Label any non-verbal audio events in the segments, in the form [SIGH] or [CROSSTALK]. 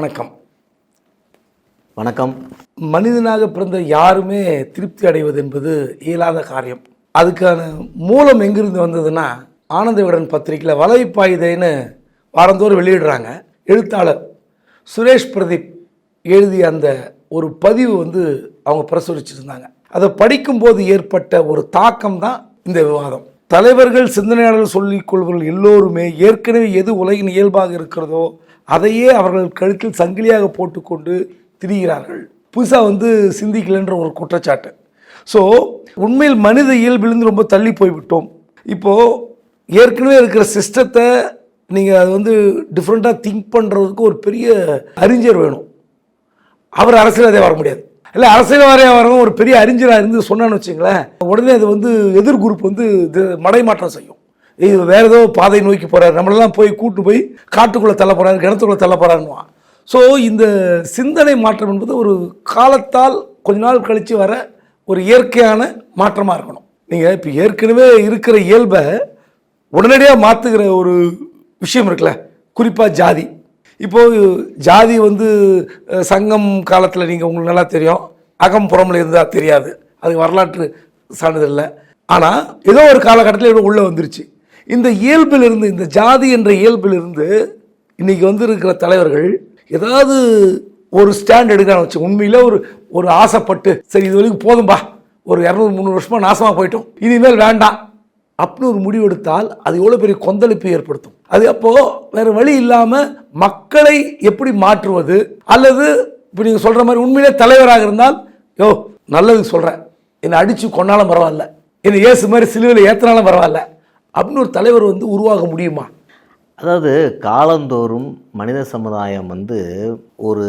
வணக்கம். வணக்கம். மனிதனாக பிறந்த யாருமே திருப்தி அடைவது என்பது இயலாத காரியம். அதுக்கான மூலம் எங்கிருந்து வந்ததுன்னா ஆனந்த விகடன் பத்திரிக்கையில் வலைப்பாயுதைன்னு வாரந்தோறும் வெளியிடுறாங்க. எழுத்தாளர் சுரேஷ் பிரதீப் எழுதிய அந்த ஒரு பதிவு வந்து அவங்க பிரசுரிச்சிருந்தாங்க. அதை படிக்கும்போது ஏற்பட்ட ஒரு தாக்கம் தான் இந்த விவாதம். தலைவர்கள் சிந்தனையாளர்கள் சொல்லிக் கொள்வர்கள் எல்லோருமே ஏற்கனவே எது உலகின் இயல்பாக இருக்கிறதோ அதையே அவர்கள் கழுத்தில் சங்கிலியாக போட்டுக்கொண்டு திரிகிறார்கள். புதுசாக வந்து சிந்திக்கலைன்ற ஒரு குற்றச்சாட்டு. ஸோ உண்மையில் மனித இயல்பிலிருந்து ரொம்ப தள்ளி போய்விட்டோம். இப்போது ஏற்கனவே இருக்கிற சிஸ்டத்தை நீங்கள் அது வந்து டிஃப்ரெண்ட்டாக திங்க் பண்ணுறதுக்கு ஒரு பெரிய அறிஞர் வேணும். அவர் அரசியல்வாதியாக வர முடியாது. இல்லை அரசியல்வாதியாக வரவங்க ஒரு பெரிய அறிஞராக இருந்து சொன்னான்னு வச்சுங்களேன் உடனே அது வந்து எதிர் குரூப் வந்து மடைமாற்றம் செய்யும். இது வேறு ஏதோ பாதை நோக்கி போகிறார் நம்மளெல்லாம் போய் கூட்டு போய் காட்டுக்குள்ளே தள்ள போகிறாரு கிணத்துக்குள்ளே தள்ள போறாருன்னுவான். ஸோ இந்த சிந்தனை மாற்றம் என்பது ஒரு காலத்தால் கொஞ்ச நாள் கழித்து வர ஒரு இயற்கையான மாற்றமாக இருக்கணும். நீங்கள் இப்போ ஏற்கனவே இருக்கிற இயல்பை உடனடியாக மாற்றுகிற ஒரு விஷயம் இருக்குல்ல குறிப்பாக ஜாதி. இப்போது ஜாதி வந்து சங்கம் காலத்தில் நீங்கள் உங்களுக்கு நல்லா தெரியும். அகம் புறமில் இருந்தால் தெரியாது. அது வரலாற்று சான்றிதழில் ஆனால் ஏதோ ஒரு காலகட்டத்தில் உள்ளே வந்துருச்சு. இந்த இயல்பிலிருந்து இந்த ஜாதி என்ற இயல்பிலிருந்து இன்னைக்கு வந்திருக்கிற தலைவர்கள் ஏதாவது ஒரு ஸ்டாண்ட் எடுக்கிறான்னு வச்சு உண்மையில ஒரு ஒரு ஆசைப்பட்டு சரி இது வரைக்கும் போதும்பா ஒரு இரநூறு முந்நூறு வருஷமா நாசமாக போயிட்டோம். இனிமேல் வேண்டாம். அப்படின்னு ஒரு முடிவு எடுத்தால் அது எவ்வளோ பெரிய கொந்தளிப்பு ஏற்படுத்தும். அது அப்போ வேற வழி இல்லாமல் மக்களை எப்படி மாற்றுவது? அல்லது இப்போ நீங்கள் சொல்கிற மாதிரி உண்மையிலே தலைவராக இருந்தால் யோ நல்லது சொல்கிறேன் என்னை அடித்து கொண்டாலும் பரவாயில்ல. என்னை ஏசு மாதிரி சிலுவையில் ஏற்றினாலும் பரவாயில்ல. அப்படின்னு ஒரு தலைவர் வந்து உருவாக முடியுமா? அதாவது காலந்தோறும் மனித சமுதாயம் வந்து ஒரு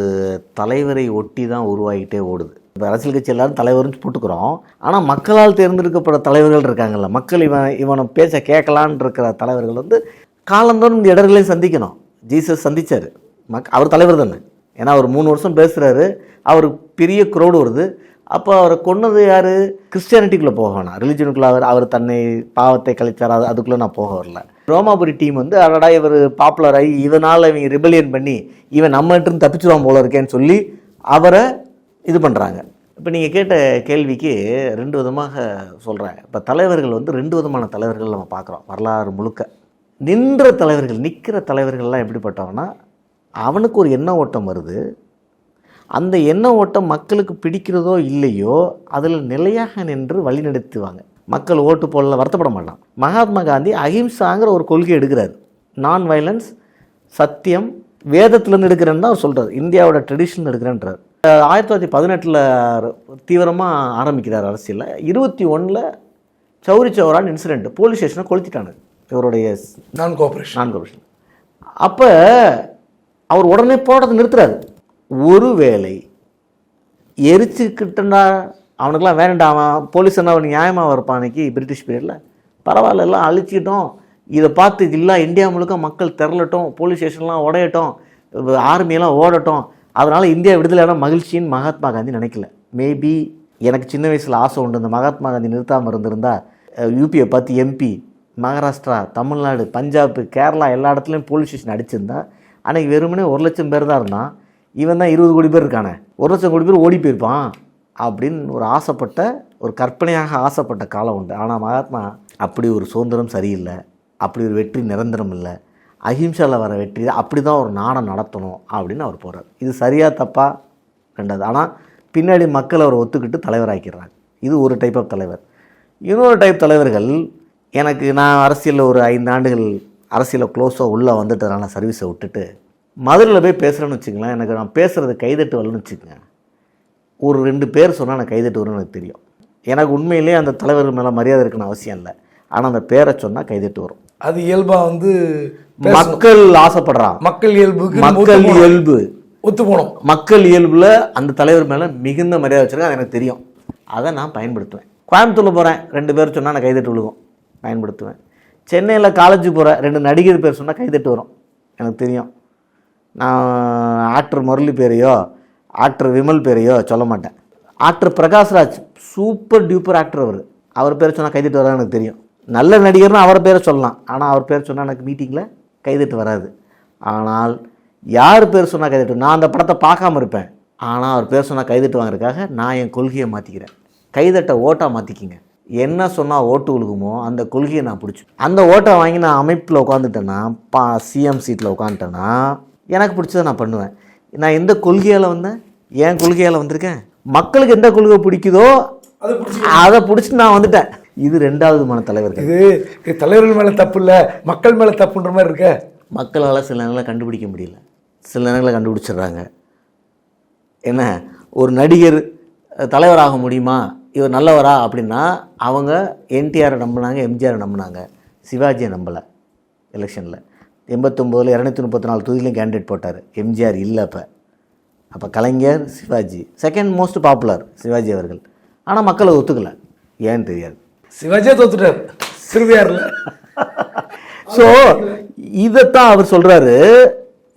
தலைவரை ஒட்டி தான் உருவாகிட்டே ஓடுது. இப்போ அரசியல் கட்சி எல்லாரும் தலைவர்னு போட்டுக்கிறோம். ஆனால் மக்களால் தேர்ந்தெடுக்கப்பட்ட தலைவர்கள் இருக்காங்கல்ல மக்கள் இவன் இவனை பேச கேட்கலான் இருக்கிற தலைவர்கள் வந்து காலந்தோறும் இந்த இடர்களையும் சந்திக்கணும். ஜீசஸ் சந்திச்சார். மக் அவர் தலைவர் தானே. ஏன்னா அவர் மூணு வருஷம் பேசுகிறாரு அவர் பெரிய குரோடு வருது. அப்போ அவரை கொன்னது யார்? கிறிஸ்டியானிட்டிக்குள்ளே போக வேணாம். ரிலிஜனுக்குள்ளே அவர் அவர் தன்னை பாவத்தை கழிச்சார் அது அதுக்குள்ளே நான் போக வரல. ரோமாபுரி டீம் வந்து அடடா இவர் பாப்புலர் ஆகி இதனால் இவங்க ரிபலியன் பண்ணி இவன் நம்மகிட்ட தப்பிச்சிருவான் போல இருக்கேன்னு சொல்லி அவரை இது பண்ணுறாங்க இப்போ நீங்கள் கேட்ட கேள்விக்கு ரெண்டு விதமாக சொல்கிறேன் இப்போ தலைவர்கள் வந்து ரெண்டு விதமான தலைவர்கள் நம்ம பார்க்குறோம் வரலாறு முழுக்க. நின்ற தலைவர்கள் நிற்கிற தலைவர்கள்லாம் எப்படிப்பட்டவனா அவனுக்கு ஒரு எண்ண ஓட்டம் வருது. அந்த எண்ண ஓட்டம் மக்களுக்கு பிடிக்கிறதோ இல்லையோ அதில் நிலையாக நின்று வழிநடத்துவாங்க. மக்கள் ஓட்டு போடல வருத்தப்பட மாட்டான். மகாத்மா காந்தி அஹிம்சாங்கிற ஒரு கொள்கை எடுக்கிறார். நான் வயலன்ஸ் சத்தியம் வேதத்துலேருந்து எடுக்கிறேன்னு தான் அவர் சொல்கிறார் இந்தியாவோட ட்ரெடிஷன் எடுக்கிறேன்றார். ஆயிரத்தி தொள்ளாயிரத்தி பதினெட்டில் தீவிரமாக ஆரம்பிக்கிறார் அரசியலில். இருபத்தி ஒன்றில் சௌரி சௌரான் இன்சிடென்ட் போலீஸ் ஸ்டேஷனை கொளுத்திட்டானுங்க இவருடைய நான் கோஆபரேஷன் நான் கமிஷன் அப்போ அவர் உடனே போராட்டத்தை நிறுத்துறாரு. ஒருவேளை எரிச்சுக்கிட்டனா அவனுக்கெல்லாம் வேண்டாம் அவன் போலீஸ் என்ன அவன் நியாயமாக இருப்பான் அன்னைக்கு பிரிட்டிஷ் பீரியடில் பரவாயில்ல எல்லாம் அழிச்சிட்டோம். இதை பார்த்து இல்லை இந்தியா முழுக்க மக்கள் திரளட்டும் போலீஸ் ஸ்டேஷன்லாம் உடையட்டும் ஆர்மியெல்லாம் ஓடட்டும். அதனால் இந்தியா விடுதலையான மகிழ்ச்சின்னு மகாத்மா காந்தி நினைக்கல. மேபி எனக்கு சின்ன வயசில் ஆசை உண்டு இந்த மகாத்மா காந்தி நிறுத்தாமல் இருந்திருந்தா யூபியை பார்த்து எம்பி மகாராஷ்டிரா தமிழ்நாடு பஞ்சாப் கேரளா எல்லா இடத்துலையும் போலீஸ் ஸ்டேஷன் அடிச்சிருந்தா அன்றைக்கி வெறுமனே ஒரு லட்சம் பேர் தான் இருந்தான். இவன் தான் இருபது கோடி பேர் இருக்கானே. ஒரு லட்சம் கோடி பேர் ஓடி போயிருப்பான். அப்படின்னு ஒரு ஆசைப்பட்ட ஒரு கற்பனையாக ஆசைப்பட்ட காலம் உண்டு. ஆனால் மகாத்மா அப்படி ஒரு சுதந்திரம் சரியில்லை. அப்படி ஒரு வெற்றி நிரந்தரம் இல்லை. அஹிம்சாவில் வர வெற்றி அப்படி தான் ஒரு நாடம் நடத்தணும் அப்படின்னு அவர் போகிறார் இது சரியாக தப்பா? ரெண்டாவது. ஆனால் பின்னாடி மக்கள் அவர் ஒத்துக்கிட்டு தலைவராக்கிறாங்க இது ஒரு டைப் ஆஃப் தலைவர். இன்னொரு டைப் தலைவர்கள் எனக்கு நான் அரசியலில் ஒரு ஐந்து ஆண்டுகள் அரசியலில் க்ளோஸாக உள்ளே வந்துட்டதுனால சர்வீஸை விட்டுட்டு மதுரையில் போய் பேசுகிறேன்னு வச்சுங்களேன் எனக்கு நான் பேசுகிறது கைதட்டு வரலன்னு வச்சுக்கோங்க. ஒரு ரெண்டு பேர் சொன்னால் நான் கைதட்டு வரும்னு எனக்கு தெரியும். எனக்கு உண்மையிலேயே அந்த தலைவர் மேலே மரியாதை இருக்குன்னு அவசியம் இல்லை. ஆனால் அந்த பேரை சொன்னால் கைதட்டு வரும் அது இயல்பா வந்து மக்கள் ஆசைப்படுறான். மக்கள் நம்ம மக்கள். இயல்பு. ஒத்து போனோம். மக்கள் இயல்புல அந்த தலைவர் மேலே மிகுந்த மரியாதை வச்சிருக்கேன் அது எனக்கு தெரியும். அதை நான் பயன்படுத்துவேன். கோயம்புத்தூரில் போகிறேன் ரெண்டு பேர் சொன்னால் நான் கைதட்டு விழுகும். பயன்படுத்துவேன். சென்னையில் காலேஜ் போகிறேன் ரெண்டு நடிகர் பேர் சொன்னால் கைதட்டு வரும். எனக்கு தெரியும். நான் ஆக்டர் முரளி பேரையோ ஆக்டர் விமல் பேரையோ சொல்ல மாட்டேன். Actor Prakash Raj super duper actor அவர். அவர் பேர் சொன்னால் கைதட்டு வராது எனக்கு தெரியும். நல்ல நடிகர்னு அவர் பேரை சொல்லலாம். ஆனால் அவர் பேர் சொன்னால் எனக்கு மீட்டிங்கில் கைதட்டு வராது. ஆனால் யார் பேர் சொன்னால் கைதட்டு? நான் அந்த படத்தை பார்க்காம இருப்பேன். ஆனால் அவர் பேர் சொன்னால் கைதட்டு வாங்குறதுக்காக நான் என் கொள்கையை மாற்றிக்கிறேன் கைதட்ட ஓட்டாக மாற்றிக்கிங்க என்ன சொன்னால் ஓட்டு உழுகுமோ அந்த கொள்கையை நான் பிடிச்சி அந்த ஓட்டை வாங்கி நான் அமைப்பில் உட்காந்துட்டேன்னா பா சிஎம் சீட்டில் உட்காந்துட்டேன்னா எனக்கு பிடிச்சதை நான் பண்ணுவேன். நான் எந்த கொள்கையால் வந்தேன்? என் கொள்கையால் வந்திருக்கேன். மக்களுக்கு எந்த கொள்கை பிடிக்குதோ அதை பிடிச்சி அதை பிடிச்சிட்டு நான் வந்துட்டேன். இது ரெண்டாவது மன தலைவர்கள். இது தலைவர்கள் மேலே தப்பு இல்லை மக்கள் மேலே தப்புன்ற மாதிரி இருக்க. மக்களால் சில நேரங்களில் கண்டுபிடிக்க முடியல. சில நேரங்களில் கண்டுபிடிச்சிடுறாங்க. என்ன? ஒரு நடிகர் தலைவராக முடியுமா? இவர் நல்லவரா? அப்படின்னா அவங்க என்டிஆரை நம்பினாங்க எம்ஜிஆரை நம்பினாங்க. சிவாஜியை நம்பலை எலெக்ஷனில் எண்பத்தொம்போதில் இரநூத்தி முப்பத்தி நாலு தொகுதியிலையும் கேண்டிடேட் போட்டார் எம்ஜிஆர் இல்லை அப்போ. அப்போ Kalaignar Sivaji. Second most popular Sivaji அவர்கள். ஆனால் மக்களை ஒத்துக்கலை. ஏன்னு தெரியாது. சிவாஜியே தோத்துட்டார். சிறுவையாரில் ஸோ [LAUGHS] இதைத்தான் அவர் சொல்கிறாரு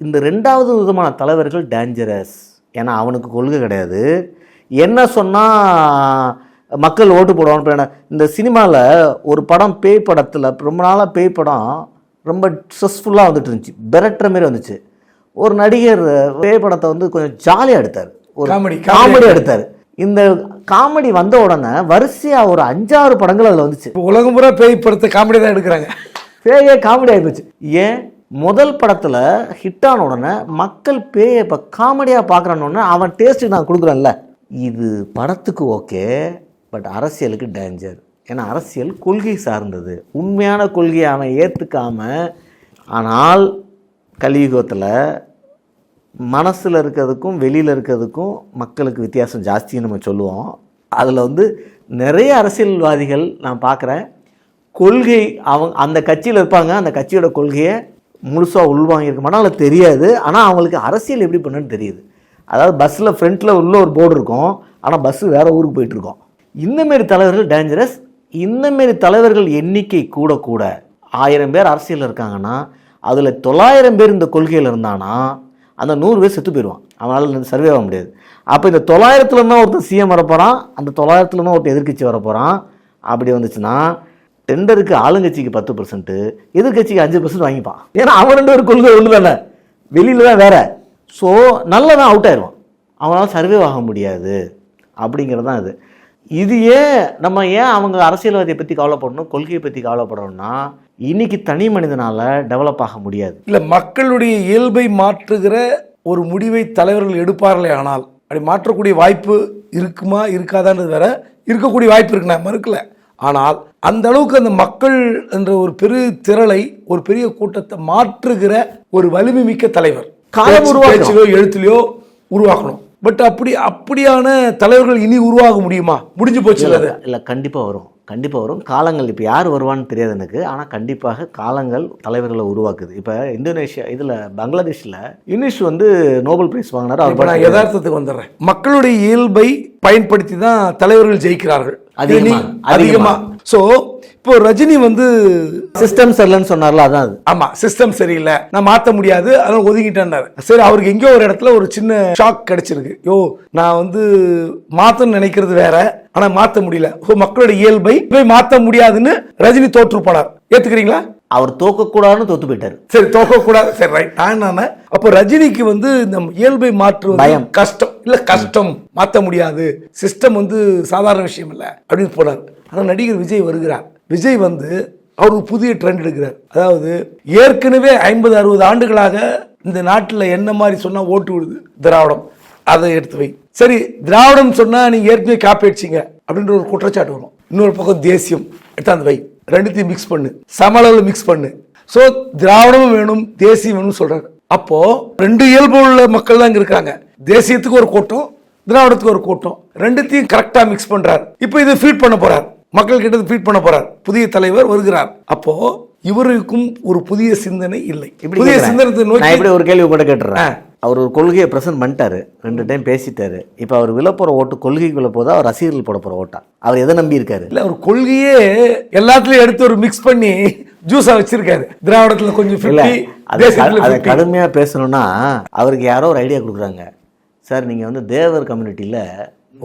இந்த ரெண்டாவது விதமான தலைவர்கள் டேஞ்சரஸ் ஏன்னா அவனுக்கு கொள்கை கிடையாது. என்ன சொன்னால் மக்கள் ஓட்டு போடுவான்னு இந்த சினிமாவில் ஒரு படம் பேய் படத்தில் ரொம்ப நாளாக பேய் படம் ரொம்ப ஸ்ட்ரெஸ்ஃபுல்லாக வந்துட்டு இருந்துச்சு. பெரட்டுற மாதிரி வந்துச்சு. ஒரு நடிகர் பேய் படத்தை வந்து கொஞ்சம் ஜாலியாக எடுத்தார். ஒரு comedy. காமெடி எடுத்தார். இந்த காமெடி வந்த உடனே வரிசையாக ஒரு அஞ்சாறு படங்கள் அதில் வந்துச்சு. உலகம் பூரா பேய் படத்தை காமெடி தான் எடுக்கிறாங்க. பேயே காமெடி ஆகிப்போச்சு ஏன்? முதல் படத்தில் ஹிட் ஆன உடனே மக்கள் பேயை இப்போ காமெடியாக பார்க்குறான்னு அவன் டேஸ்ட்டுக்கு நான் கொடுக்குறேன்ல. இது படத்துக்கு ஓகே பட் அரசியலுக்கு டேஞ்சர் ஏன்னா அரசியல் கொள்கை சார்ந்தது. உண்மையான கொள்கையை அவன் ஏற்றுக்காம ஆனால் கலியுகத்தில் மனசில் இருக்கிறதுக்கும் வெளியில் இருக்கிறதுக்கும் மக்களுக்கு வித்தியாசம் ஜாஸ்தின்னு நம்ம சொல்லுவோம். அதில் வந்து நிறைய அரசியல்வாதிகள் நான் பார்க்குறேன் கொள்கை அவங்க அந்த கட்சியில் இருப்பாங்க. அந்த கட்சியோட கொள்கையை முழுசாக உள்வாங்கியிருக்க மாட்டாங்க. அதில் தெரியாது. ஆனால் அவங்களுக்கு அரசியல் எப்படி பண்ணுன்னு தெரியுது. அதாவது பஸ்ஸில் ஃப்ரண்ட்டில் உள்ள ஒரு போர்டு இருக்கும். ஆனால் பஸ்ஸு வேறு ஊருக்கு போயிட்டுருக்கோம் இந்தமாரி தலைவர்கள் டேஞ்சரஸ் இந்தமாரி தலைவர்கள் எண்ணிக்கை கூட கூட ஆயிரம் பேர் அரசியலில் இருக்காங்கன்னா அதில் தொள்ளாயிரம் பேர் இந்த கொள்கையில் இருந்தானா அந்த நூறு பேர் செத்து போயிடுவான் அவனால் சர்வே ஆக முடியாது. அப்போ இந்த தொள்ளாயிரத்துல தான் ஒருத்தன் சிஎம் வரப்போகிறான் அந்த தொள்ளாயிரத்துல தான் ஒருத்தன் எதிர்கட்சி வரப்போகிறான் அப்படி வந்துச்சுன்னா டெண்டருக்கு ஆளுங்கட்சிக்கு பத்து பர்சன்ட்டு எதிர்க்கட்சிக்கு அஞ்சு பர்சன்ட் வாங்கிப்பான். ஏன்னா அவன் ரெண்டு ஒரு கொள்கை ஒன்று தானே? வெளியில் தான் வேற. ஸோ நல்லதான் அவுட் ஆயிடுவான். அவனால் சர்வே ஆக முடியாது. அப்படிங்கிறது தான் இது. இது ஏன் நம்ம ஏன் அவங்க அரசியல்வாதியை பற்றி கவலைப்படணும் கொள்கையை பற்றி கவலைப்படணும்னா இன்னைக்கு தனி மனிதனால் டெவலப் ஆக முடியாது. இல்லை மக்களுடைய இயல்பை மாற்றுகிற ஒரு முடிவை தலைவர்கள் எடுப்பார்களே ஆனால் அப்படி மாற்றக்கூடிய வாய்ப்பு இருக்குமா இருக்காதான்றது வேற இருக்கக்கூடிய வாய்ப்பு இருக்கு நான் மறுக்கல ஆனால் அந்த அளவுக்கு அந்த மக்கள் என்ற ஒரு பெரு திரளை ஒரு பெரிய கூட்டத்தை மாற்றுகிற ஒரு வலிமை மிக்க தலைவர். காலம். பேச்சிலோ எழுத்துலையோ உருவாக்கணும். பட் அப்படி அப்படியான தலைவர்கள் இனி உருவாக முடியுமா? முடிஞ்சு போச்சு அது இல்லை கண்டிப்பாக வரும். கண்டிப்பாக வரும். காலங்கள் இப்போ யார் வருவான்னு தெரியாது எனக்கு. ஆனால் கண்டிப்பாக காலங்கள் தலைவர்களை உருவாக்குது. இப்போ இந்தோனேஷியா இதில் பங்களாதேஷில் யூனிஷ் வந்து நோபல் பிரைஸ் வாங்கினார். அவர் நான் யதார்த்தத்துக்கு வந்துடுறேன். மக்களுடைய இயல்பை பயன்படுத்தி தான் தலைவர்கள் ஜெயிக்கிறார்கள். அதிகமா, இது நீ- அதிகமா. அதிகமா. சோ இப்போ ரஜினி வந்து சிஸ்டம் சரியில்லைன்னு சொன்னார்ல அதான் அது. ஆமா சிஸ்டம் சரியில்லை. நான் மாத்த முடியாது அதனால ஒதுங்கிட்டேன்னாரு. சரி அவருக்கு எங்கேயோ ஒரு இடத்துல ஒரு சின்ன ஷாக் கிடைச்சிருக்கு. யோ நான் வந்து மாத்தணும்னு நினைக்கிறது வேற ஆனா மாத்த முடியல. ஓ மக்களோட இயல்பை போய் மாத்த முடியாதுன்னு ரஜினி தோற்று போனார் ஏத்துக்கிறீங்களா? அவர் தோக்கக்கூடாதுன்னு தோத்து போயிட்டார். சரி தோக்க கூடாது சரி ரைட் நான் அப்போ ரஜினிக்கு வந்து இந்த இயல்பை மாற்றுவது பயம். கஷ்டம். இல்ல கஷ்டம். மாத்த முடியாது. சிஸ்டம் வந்து சாதாரண விஷயம் இல்ல. அப்படின்னு போனார். ஆனா நடிகர் விஜய் வருகிறார். விஜய் வந்து அவர் ஒரு புதிய ட்ரெண்ட் எடுக்கிறார். அதாவது ஏற்கனவே ஐம்பது அறுபது ஆண்டுகளாக இந்த நாட்டில் என்ன மாதிரி சொன்னால் ஓட்டு விடுது திராவிடம். அதை எடுத்து வை. சரி திராவிடம் சொன்னால் நீங்கள் ஏற்கனவே காப்பி அடிச்சிங்க அப்படின்ற ஒரு குற்றச்சாட்டு வரும். இன்னொரு பக்கம் தேசியம். எடுத்தாந்து வை. ரெண்டுத்தையும் மிக்ஸ் பண்ணு. சம அளவில் மிக்ஸ் பண்ணு. ஸோ திராவிடமும் வேணும் தேசியம் வேணும்னு சொல்றாரு. அப்போது ரெண்டு இயல்பு உள்ள மக்கள் தான் இங்கே இருக்காங்க. தேசியத்துக்கு ஒரு கூட்டம் திராவிடத்துக்கு ஒரு கூட்டம். ரெண்டுத்தையும் கரெக்டாக மிக்ஸ் பண்ணுறாரு இப்போ இதை ஃபீட் பண்ண போறார். மக்கள் கிட்ட ஃபீட் பண்ண போறார். புதிய தலைவர் வருகிறார். அப்போ இவருக்கும் ஒரு புதிய சிந்தனை இல்லை. புதிய நான் நோக்கி இப்படி ஒரு கேள்வி கூட கேட்டுறேன். அவர் ஒரு கொள்கையை பிரசன்ட் பண்ணிட்டாரு. ரெண்டு டைம் பேசிட்டாரு. இப்போ அவர் விழப்போற ஓட்டு கொள்கைக்கு விழ போதா அவர் ரசிகர்கள் போட போற ஓட்டா? அவர் எதை நம்பி இருக்காரு? இல்ல ஒரு கொள்கையே எல்லாத்துலயும் எடுத்து ஒரு மிக்ஸ் பண்ணி ஜூஸா வச்சிருக்காரு. திராவிடத்துல கொஞ்சம் இல்ல 50 அதை தேசியத்துல அதை 50. கடுமையா பேசணும்னா அவருக்கு யாரோ ஒரு ஐடியா கொடுக்குறாங்க. சார் நீங்க வந்து தேவர் கம்யூனிட்டியில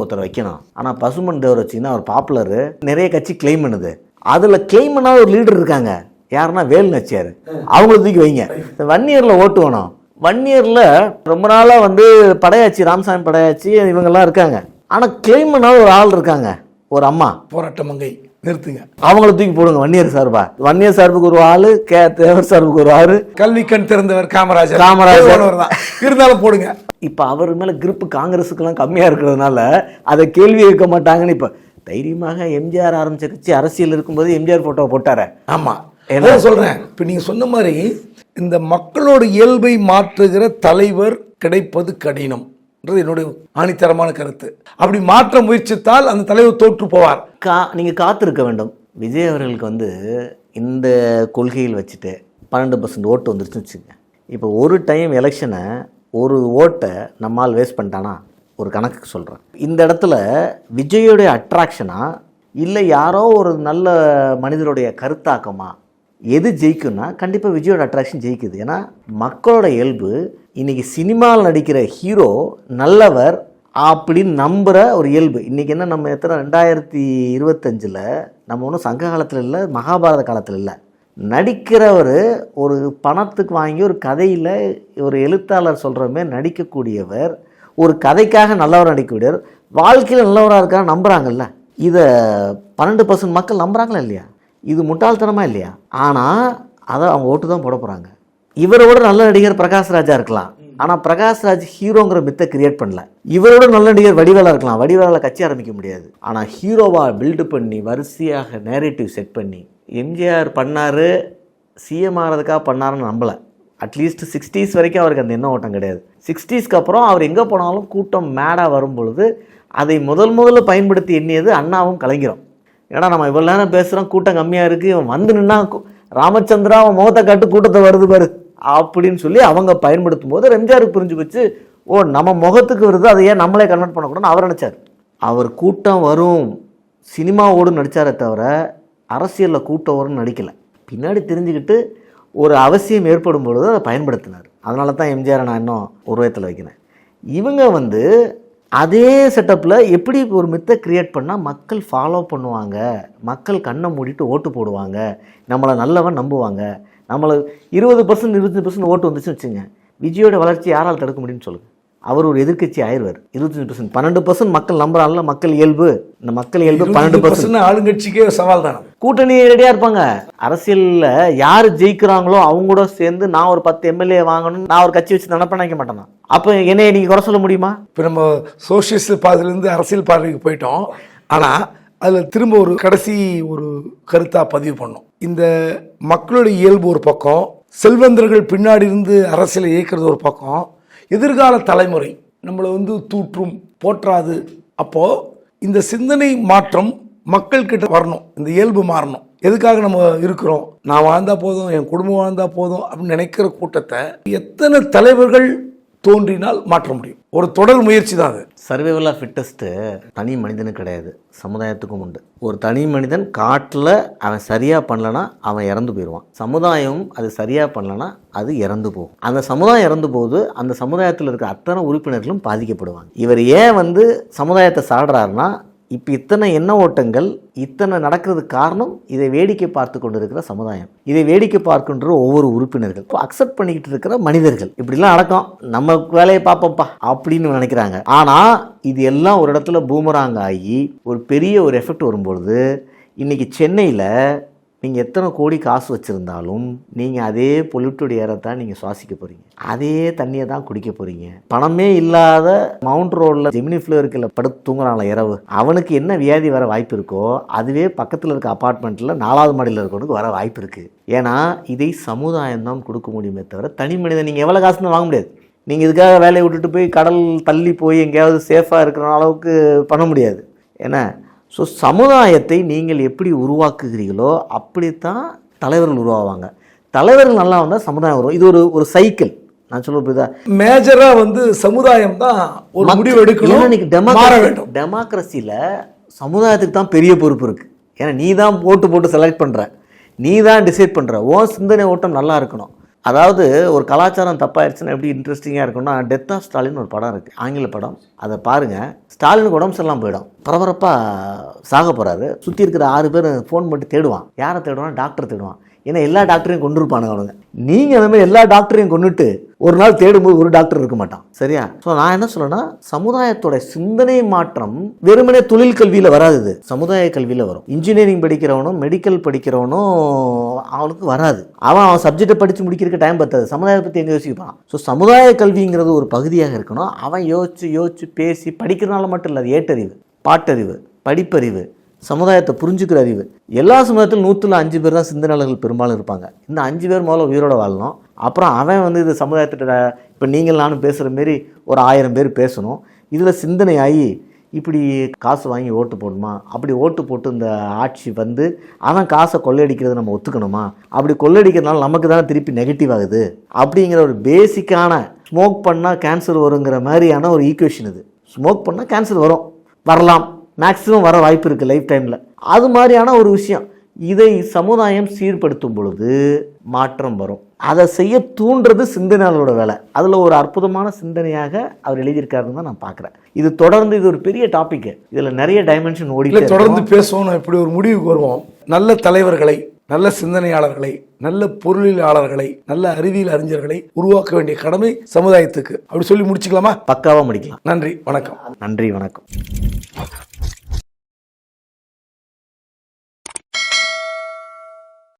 ஒருத்தரை வைக்கணும். ஆனால் பசுமன் தேவர் வச்சீங்கன்னா அவர் பாப்புலரு நிறைய கட்சி கிளைம் பண்ணுது. அதில் கிளைம் பண்ணாத ஒரு லீடர் இருக்காங்க. யாருன்னா வேல் நச்சியார். அவங்கள தூக்கி வைங்க. வன்னியரில் ஓட்டு வேணும். வன்னியரில் ரொம்ப நாளாக வந்து படையாச்சி ராமசாமி படையாச்சி இவங்கெல்லாம் இருக்காங்க. ஆனால் கிளைம் பண்ணாத ஒரு ஆள் இருக்காங்க. ஒரு அம்மா. போராட்ட மங்கை. நிறுத்துங்க. அவங்கள தூக்கி போடுங்க வன்னியர் சார்பா. வன்னியர் சார்புக்கு ஒரு ஆள் கே. தேவர் சார்புக்கு ஒரு ஆள். கல்வி கண் திறந்தவர் காமராஜர். காமராஜர். தான். இருந்தாலும் போடுங்க. இப்போ அவர் மேலே கிரிப்பு காங்கிரஸுக்கெல்லாம் கம்மியாக இருக்கிறதுனால அதை கேள்வி கேட்க மாட்டாங்கன்னு இப்போ தைரியமாக எம்ஜிஆர் ஆரம்பிச்ச கட்சி அரசியல் இருக்கும்போது எம்ஜிஆர் ஃபோட்டோவை போட்டாரே. ஆமா. என்ன? என்ன சொல்றேன். இப்ப நீங்க சொன்ன மாதிரி இந்த மக்களோட இயல்பை மாற்றுகிற தலைவர் கிடைப்பது கடினம். என்னுடைய ஆணித்தரமான கருத்து. அப்படி மாற்ற முயற்சித்தால் அந்த தலைவர் தோற்று போவார். கா நீங்கள் காத்திருக்க வேண்டும். விஜய் அவர்களுக்கு வந்து இந்த கொள்கையில் வச்சுட்டு பன்னெண்டு பர்சன்ட் ஓட்டு வந்துருச்சுன்னு வச்சுங்க இப்போ ஒரு டைம் எலெக்ஷனை ஒரு ஓட்டை நம்மால் வேஸ்ட் பண்ணிட்டானா? ஒரு கணக்குக்கு சொல்கிறேன் இந்த இடத்துல விஜயோடைய அட்ராக்ஷனா இல்லை யாரோ ஒரு நல்ல மனிதருடைய கருத்தாக்கமா எது ஜெயிக்கும்னா கண்டிப்பாக விஜயோட அட்ராக்ஷன் ஜெயிக்குது. ஏன்னா மக்களோட இயல்பு இன்னைக்கு சினிமாவில் நடிக்கிற ஹீரோ நல்லவர் அப்படின்னு நம்புகிற ஒரு இயல்பு. இன்றைக்கி என்ன நம்ம எத்தனை ரெண்டாயிரத்தி இருபத்தஞ்சில் நம்ம ஒன்றும் சங்க காலத்தில் இல்லை மகாபாரத காலத்தில் இல்லை. நடிக்கிறவர் ஒரு பணத்துக்கு வாங்கி ஒரு கதையில் ஒரு எழுத்தாளர் சொல்கிற மாதிரி நடிக்கக்கூடியவர் ஒரு கதைக்காக நல்லவர் நடிக்கக்கூடியவர் வாழ்க்கையில் நல்லவராக இருக்கா நம்புகிறாங்கல்ல இதை பன்னெண்டு பர்சன்ட் மக்கள் நம்புகிறாங்களா இல்லையா? இது முட்டாள்தனமாக இல்லையா? ஆனால் அதை அவங்க ஓட்டு தான் போட போகிறாங்க இவரோட நல்ல நடிகர் பிரகாஷ் ராஜா இருக்கலாம். ஆனால் பிரகாஷ் ராஜ் ஹீரோங்கிற மித்தை கிரியேட் பண்ணல. இவரோட நல்ல நடிகர் வடிவேலா இருக்கலாம். வடிவேலால் கட்சி ஆரம்பிக்க முடியாது. ஆனால் ஹீரோவா பில்டு பண்ணி வரிசையாக நேரேட்டிவ் செட் பண்ணி எம்ஜிஆர் பண்ணார் சிஎம் ஆகிறதுக்காக பண்ணாருன்னு நம்பலை. அட்லீஸ்ட் சிக்ஸ்டீஸ் வரைக்கும் அவருக்கு அந்த எண்ண ஓட்டம் கிடையாது. சிக்ஸ்டீஸ்க்கு அப்புறம் அவர் எங்கே போனாலும் கூட்டம் மேடாக வரும் பொழுது அதை முதல் முதல்ல பயன்படுத்தி எண்ணியது அண்ணாவும் கலைஞரும். ஏன்னா நம்ம இவ்வளோ நேரம் பேசுகிறோம் கூட்டம் கம்மியாக இருக்குது இவன் வந்து நின்னா ராமச்சந்திரா அவன் முகத்தை காட்டு கூட்டத்தை வருது பாரு அப்படின்னு சொல்லி அவங்க பயன்படுத்தும் போது எம்ஜிஆருக்கு புரிஞ்சு வச்சு ஓ நம்ம முகத்துக்கு வருது அதை ஏன் நம்மளே கன்வெர்ட் பண்ணக்கூடாதுன்னு அவர் நினச்சார். அவர் கூட்டம் வரும் சினிமாவோடு நடித்தாரே தவிர அரசியலில் கூட்டம் வரும்னு நடிக்கலை. பின்னாடி தெரிஞ்சுக்கிட்டு ஒரு அவசியம் ஏற்படும் பொழுது அதை பயன்படுத்தினார். அதனால தான் எம்ஜிஆரை நான் இன்னும் உருவத்தில் வைக்கிறேன். இவங்க வந்து அதே செட்டப்பில் எப்படி ஒரு மித்தை க்ரியேட் பண்ணால் மக்கள் ஃபாலோ பண்ணுவாங்க? மக்கள் கண்ணை மூடிட்டு ஓட்டு போடுவாங்க. நம்மளை நல்லவன் நம்புவாங்க. நம்மளை இருபது பர்சன்ட் இருபத்தஞ்சு பர்சன்ட் ஓட்டு வந்துச்சுன்னு வச்சுங்க. விஜயோட வளர்ச்சி யாரால் தடுக்க முடியும்னு சொல்லுங்கள் அவர் ஒரு எதிர்க்கட்சி ஆயிடுவார். இருபத்தஞ்சு பர்சன்ட் பன்னெண்டு பர்சன்ட் மக்கள் நம்புறாங்கல்ல மக்கள் இயல்பு. இந்த மக்கள் இயல்பு பன்னெண்டு பர்சன்ட் 20% ஆளுங்கட்சிக்கே சவால் தானே கூட்டணி ரெடியாக இருப்பாங்க. அரசியலில் யார் ஜெயிக்கிறாங்களோ அவங்க கூட சேர்ந்து நான் ஒரு பத்து எம்எல்ஏ வாங்கணும் நான் ஒரு கட்சி வச்சு நினைப்ப நினைக்க மாட்டேனா? அப்போ என்னைய நீங்கள் குறை சொல்ல முடியுமா? இப்போ நம்ம சோசியலிஸ்ட் பாதையிலேருந்து அரசியல் பார்வைக்கு போயிட்டோம். ஆனால் அதில் திரும்ப ஒரு கடைசி ஒரு கருத்தாக பதிவு பண்ணோம். இந்த மக்களுடைய இயல்பு ஒரு பக்கம் செல்வந்தர்கள் பின்னாடி இருந்து அரசியலை இயக்கிறது ஒரு பக்கம் எதிர்கால தலைமுறை நம்மளை வந்து தூற்றும் போற்றாது. அப்போது இந்த சிந்தனை மாற்றம் மக்கள் கிட்ட வரணும். இந்த இயல்பு மாறணும். எதுக்காக நம்ம இருக்கிறோம்? நான் வாழ்ந்தால் போதும் என் குடும்பம் வாழ்ந்தால் போதும் அப்படின்னு நினைக்கிற கூட்டத்தை எத்தனை தலைவர்கள் தோன்றினால் மாற்ற முடியும்? ஒரு தொடர் முயற்சி தான் அது. சர்வைவல் ஆஃப் ஃபிட்டஸ்ட்டு தனி மனிதனுக்கு கிடையாது. சமுதாயத்துக்கும் உண்டு. ஒரு தனி மனிதன் காட்டில் அவன் சரியாக பண்ணலன்னா அவன் இறந்து போயிடுவான் சமுதாயம் அது சரியாக பண்ணலன்னா அது இறந்து போகும். அந்த சமுதாயம் இறந்து போது அந்த சமுதாயத்தில் இருக்க அத்தனை உறுப்பினர்களும் பாதிக்கப்படுவாங்க. இவர் ஏன் வந்து சமுதாயத்தை சாடுறாருன்னா இப்போ இத்தனை எண்ண ஓட்டங்கள் இத்தனை நடக்கிறதுக்கு காரணம் இதை வேடிக்கை பார்த்து கொண்டு இருக்கிற சமுதாயம். இதை வேடிக்கை பார்க்கின்ற ஒவ்வொரு உறுப்பினர்கள். இப்போ அக்செப்ட் பண்ணிக்கிட்டு இருக்கிற மனிதர்கள். இப்படிலாம் நடக்கும். நம்ம வேலையை பார்ப்போம்ப்பா அப்படின்னு நினைக்கிறாங்க. ஆனால் இது எல்லாம் ஒரு இடத்துல பூமராங் ஆகி ஒரு பெரிய ஒரு எஃபெக்ட் வரும்பொழுது இன்றைக்கி சென்னையில் நீங்கள் எத்தனை கோடி காசு வச்சுருந்தாலும் நீங்கள் அதே பொல்யூட்டட் ஏரை தான் நீங்கள் சுவாசிக்க போகிறீங்க அதே தண்ணியை தான் குடிக்க போகிறீங்க பணமே இல்லாத மவுண்ட் ரோடில் ஜெமினி ஃப்ளோருக்கில் படுத்து தூங்குறாங்கள இரவு. அவனுக்கு என்ன வியாதி வர வாய்ப்பு இருக்கோ அதுவே பக்கத்தில் இருக்க அப்பார்ட்மெண்ட்டில் நாலாவது மாடியில் இருக்கவனுக்கு வர வாய்ப்பு இருக்குது ஏன்னா இதை சமுதாயம் தான் கொடுக்க முடியுமே தவிர தனி மனிதன் நீங்கள் எவ்வளோ காசுன்னு வாங்க முடியாது. நீங்கள் இதுக்காக வேலையை விட்டுட்டு போய் கடல் தள்ளி போய் எங்கேயாவது சேஃபாக இருக்கிற அளவுக்கு பண்ண முடியாது. ஏன்னா ஸோ சமுதாயத்தை நீங்கள் எப்படி உருவாக்குகிறீர்களோ அப்படித்தான் தலைவர்கள் உருவாவாங்க. தலைவர்கள் நல்லா வந்தால் சமுதாயம் உருவா இது ஒரு ஒரு சைக்கிள் நான் சொல்ல புரியுதா? மேஜரா வந்து சமுதாயம் தான் ஒரு முடிவு எடுக்கணும் மாற வேண்டும். டெமோக்ரஸியில் சமுதாயத்துக்கு தான் பெரிய பொறுப்பு இருக்குது ஏன்னா நீ தான் ஓட்டு போட்டு செலக்ட் பண்ணுற நீ தான் டிசைட் பண்ணுற உன் சிந்தனை ஓட்டம் நல்லா இருக்கணும். அதாவது ஒரு கலாச்சாரம் தப்பாயிடுச்சுன்னா எப்படி இன்ட்ரெஸ்டிங்காக இருக்கும்னா டெத் ஆஃப் ஸ்டாலின் ஒரு படம் இருக்குது ஆங்கில படம். அதை பாருங்கள் ஸ்டாலினுக்கு உடம்பு சரியில்லாமல் போயிடும். பரபரப்பாக சாக போகிறாரு சுற்றி இருக்கிற ஆறு பேர் ஃபோன் பண்ணி தேடுவான். யாரை தேடுவான் டாக்டர் தேடுவான். ஏன்னா எல்லா டாக்டரையும் கொண்டு இருப்பானுங்க அவனுங்க நீங்கள் அந்தமாதிரி எல்லா டாக்டரையும் கொண்டுட்டு ஒரு நாள் தேடும்போது ஒரு டாக்டர் இருக்க மாட்டான். சரியா? ஸோ நான் என்ன சொல்றேன்னா சமுதாயத்தோட சிந்தனை மாற்றம் வெறுமனே தொழில் கல்வியில் வராது சமுதாய கல்வியில் வரும். இன்ஜினியரிங் படிக்கிறவனும் மெடிக்கல் படிக்கிறவனும் அவனுக்கு வராது. அவன் அவன் சப்ஜெக்டை படித்து முடிக்கிறதுக்கு டைம் பத்தாது. சமுதாயத்தை பற்றி எங்கே யோசிப்பான்? ஸோ சமுதாய கல்விங்கிறது ஒரு பகுதியாக இருக்கணும். அவன் யோசிச்சு யோசிச்சு பேசி படிக்கிறனால மட்டும் இல்லை ஏட்டறிவு பாட்டறிவு படிப்பறிவு சமுதாயத்தை புரிஞ்சுக்கிற அறிவு. எல்லா சமுதாயத்திலும் நூற்றில் அஞ்சு பேர் தான் சிந்தனையாளர்கள் பெரும்பாலும் இருப்பாங்க. இந்த அஞ்சு பேர் முதல்ல உயிரோட வாழணும். அப்புறம் அவன் வந்து இது சமுதாயத்திட்ட இப்போ நீங்கள் நானும் பேசுகிற மாரி ஒரு ஆயிரம் பேர் பேசணும். இதில் சிந்தனை ஆகி இப்படி காசு வாங்கி ஓட்டு போடணுமா? அப்படி ஓட்டு போட்டு இந்த ஆட்சி வந்து அவன் காசை கொள்ளையடிக்கிறத நம்ம ஒத்துக்கணுமா? அப்படி கொள்ளையடிக்கிறதுனால நமக்கு தானே திருப்பி நெகட்டிவ் ஆகுது? அப்படிங்கிற ஒரு பேசிக்கான ஸ்மோக் பண்ணால் கேன்சர் வருங்கிற மாதிரியான ஒரு ஈக்குவேஷன் இது. ஸ்மோக் பண்ணால் கேன்சர் வரும். வரலாம். மேக்ஸிமம் வர வாய்ப்பு இருக்குது லைஃப் டைமில் அது மாதிரியான ஒரு விஷயம். இதை சமுதாயம் சீர்படுத்தும் பொழுது மாற்றம் வரும். அதை செய்ய தூண்டுறது சிந்தனையாளரோட வேலை. அதில் ஒரு அற்புதமான சிந்தனையாக அவர் எழுதியிருக்காருன்னு தான் நான் பார்க்குறேன். இது தொடர்ந்து இது ஒரு பெரிய டாபிக் இதில் நிறைய டைமென்ஷன் ஓடி தொடர்ந்து பேசுவோம். இப்படி ஒரு முடிவுக்கு வருவோம். நல்ல தலைவர்களை நல்ல சிந்தனையாளர்களை நல்ல பொருளியலாளர்களை நல்ல அறிவியல் அறிஞர்களை உருவாக்க வேண்டிய கடமை சமுதாயத்துக்கு. அப்படி சொல்லி முடிச்சுக்கலாமா? பக்காவாக முடிக்கலாம். நன்றி வணக்கம். நன்றி வணக்கம்.